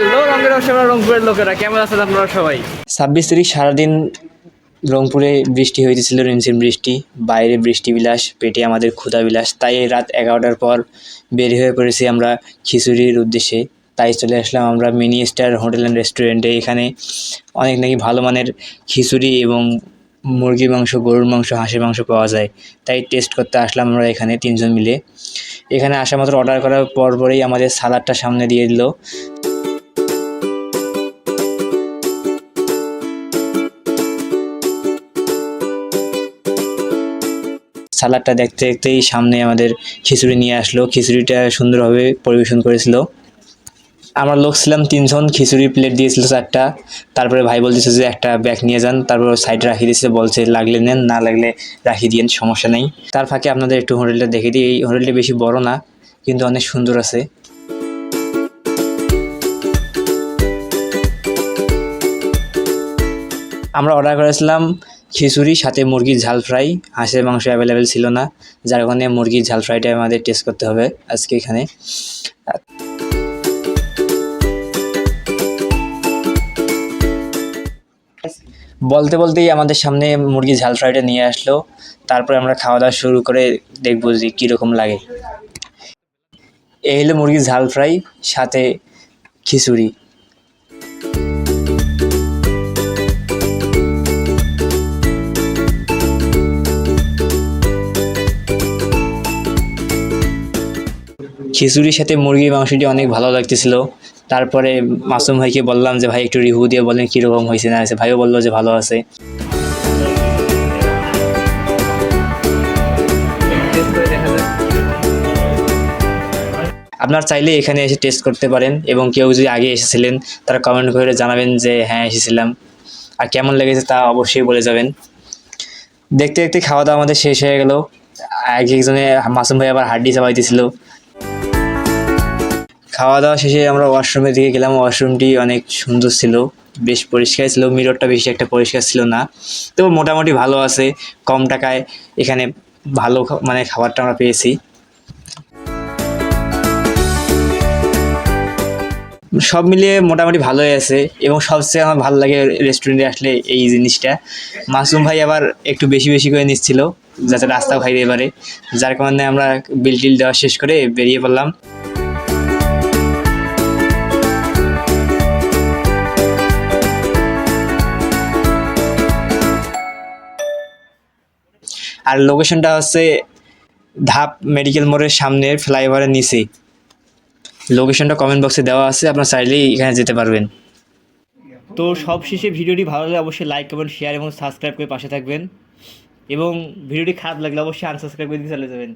Hello রঙের রসেরা রংপুরের লোকেরা, কেমন আছেন আপনারা সবাই? ছাব্বিশ তারিখ সারাদিন রংপুরে বৃষ্টি হইতেছিল, রিমঝিম বৃষ্টি, বাইরে বৃষ্টি বিলাস, পেটে আমাদের ক্ষুধা বিলাস, তাই রাত এগারোটার পর বের হয়ে পড়েছি আমরা খিচুড়ির উদ্দেশ্যে। তাই চলে আসলাম আমরা মিনি স্টার হোটেল অ্যান্ড রেস্টুরেন্টে। এখানে অনেক নাকি ভালো মানের খিচুড়ি এবং মুরগির মাংস, গরুর মাংস, হাঁসের মাংস পাওয়া যায়। তাই টেস্ট করতে আসলাম আমরা এখানে তিনজন মিলে। এখানে আসা মাত্র অর্ডার করার পর পরেই আমাদের সালাডটা সামনে দিয়ে দিল। সালাডটা দেখতে দেখতেই সামনে আমাদের খিচুড়ি নিয়ে আসলো। খিচুড়িটা সুন্দরভাবে পরিবেশন করেছিল। আমরা লোক ছিলাম তিনজন, খিচুড়ি প্লেট দিয়েছিল চারটা। তারপরে ভাই বলতেছে যে একটা ব্যাগ নিয়ে যান। তারপর সাইডে রাখিয়ে দিয়েছে, বলছে লাগলে নেন, না লাগলে রাখি দিয়েন, সমস্যা নেই। তার ফাঁকে আপনাদের একটু হোটেলটা দেখে দিই। এই হোটেলটা বেশি বড় না, কিন্তু অনেক সুন্দর আছে। আমরা অর্ডার করেছিলাম খিচুড়ি, সাথে মুরগির ঝাল ফ্রাই, হাঁসের মাংস অ্যাভেলেবেল ছিল না, যার কারণে মুরগির ঝাল ফ্রাইটা আমাদের টেস্ট করতে হবে আজকে এখানে। বলতে বলতেই আমাদের সামনে মুরগির ঝাল ফ্রাইটা নিয়ে আসলো। তারপরে আমরা খাওয়া দাওয়া শুরু করে দেখব যে কীরকম লাগে। এই হলো মুরগির ঝাল ফ্রাই, সাথে খিচুড়ি। খিচুড়ির সাথে মুরগির মাংসটি অনেক ভালো লাগতেছিল। তারপরে মাসুম ভাইকে বললাম যে, ভাই, একটু রিভিউ দিয়ে বলেন কীরকম হয়েছে, না হয়েছে? ভাইও বলল যে, ভালো আছে। আপনার চাইলে এখানে এসে টেস্ট করতে পারেন এবং কেউ যদি আগে এসেছিলেন, তারা কমেন্ট করে জানাবেন যে হ্যাঁ এসেছিলাম। আর কেমন লেগেছে তা অবশ্যই বলে যাবেন। দেখতে দেখতে খাওয়া দাওয়া আমাদের শেষ হয়ে গেল। এক একজনে মাসুম ভাই আবার হাড্ডি চাবাইতেছিল খাওয়া দাওয়া শেষে আমরা ওয়াশরুমের দিকে গেলাম। ওয়াশরুমটি অনেক সুন্দর ছিল, বেশ পরিষ্কার ছিল। মিররটা বেশি একটা পরিষ্কার ছিল না। তবু মোটামুটি ভালো আছে। কম টাকায় এখানে ভালো মানে খাবারটা আমরা পেয়েছি। সব মিলিয়ে মোটামুটি ভালোই আছে এবং সবচেয়ে আমার ভালো লাগে রেস্টুরেন্টে আসলে এই জিনিসটা। মাসুম ভাই আবার একটু বেশি বেশি করে নিচ্ছিল, যাতে রাস্তাও খাইতে পারে। যার কারণে আমরা বিল টিল দেওয়া শেষ করে বেরিয়ে পড়লাম। আর লোকেশনটা হচ্ছে ধাপ মেডিকেল মোড়ের সামনের ফ্লাইওভারের নিচে। লোকেশনটা কমেন্ট বক্সে দেওয়া আছে, আপনার চাইলেই এখানে যেতে পারবেন। তো সব শেষে ভিডিওটি ভালো লাগলে অবশ্যই লাইক কমেন্ট শেয়ার এবং সাবস্ক্রাইব করে পাশে থাকবেন। এবং ভিডিওটি খারাপ লাগলে অবশ্যই আনসাবস্ক্রাইব করে দিয়ে চলে যাবেন।